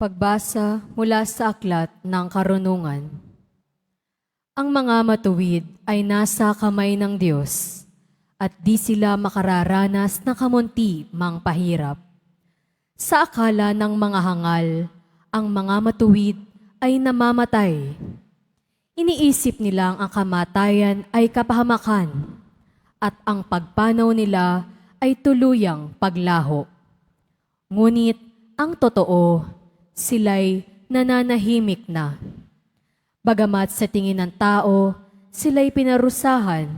Pagbasa mula sa aklat ng karunungan. Ang mga matuwid ay nasa kamay ng Diyos at di sila makararanas ng kamunti mang pahirap. Sa akala ng mga hangal, ang mga matuwid ay namamatay. Iniisip nilang ang kamatayan ay kapahamakan at ang pagpanaw nila ay tuluyang paglaho. Ngunit ang totoo, sila'y nananahimik na. Bagamat sa tingin ng tao, sila'y pinarusahan.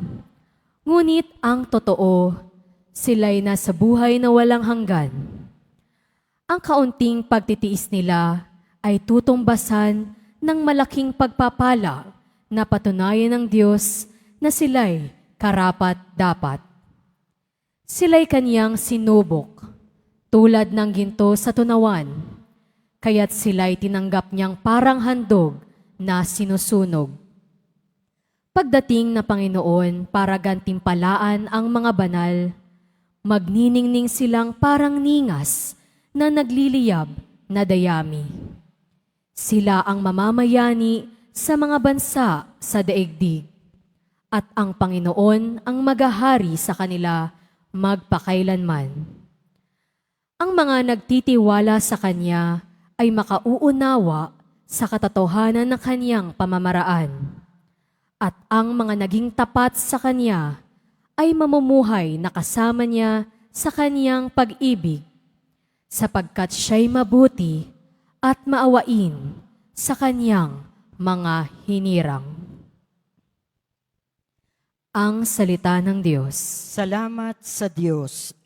Ngunit ang totoo, sila'y nasa buhay na walang hanggan. Ang kaunting pagtitiis nila ay tutumbasan ng malaking pagpapala na patunayan ng Diyos na sila'y karapat dapat. Sila'y kanyang sinubok, tulad ng ginto sa tunawan, kaya't sila'y tinanggap niyang parang handog na sinusunog. Pagdating na Panginoon para gantimpalaan ang mga banal, magniningning silang parang ningas na nagliliyab na dayami. Sila ang mamamayani sa mga bansa sa daigdig, at ang Panginoon ang magahari sa kanila magpakailanman. Ang mga nagtitiwala sa Kanya ay makauunawa sa katotohanan ng Kanyang pamamaraan. At ang mga naging tapat sa Kanya ay mamumuhay na kasama Niya sa Kanyang pag-ibig, sapagkat Siya'y mabuti at maawain sa Kanyang mga hinirang. Ang Salita ng Diyos. Salamat sa Diyos.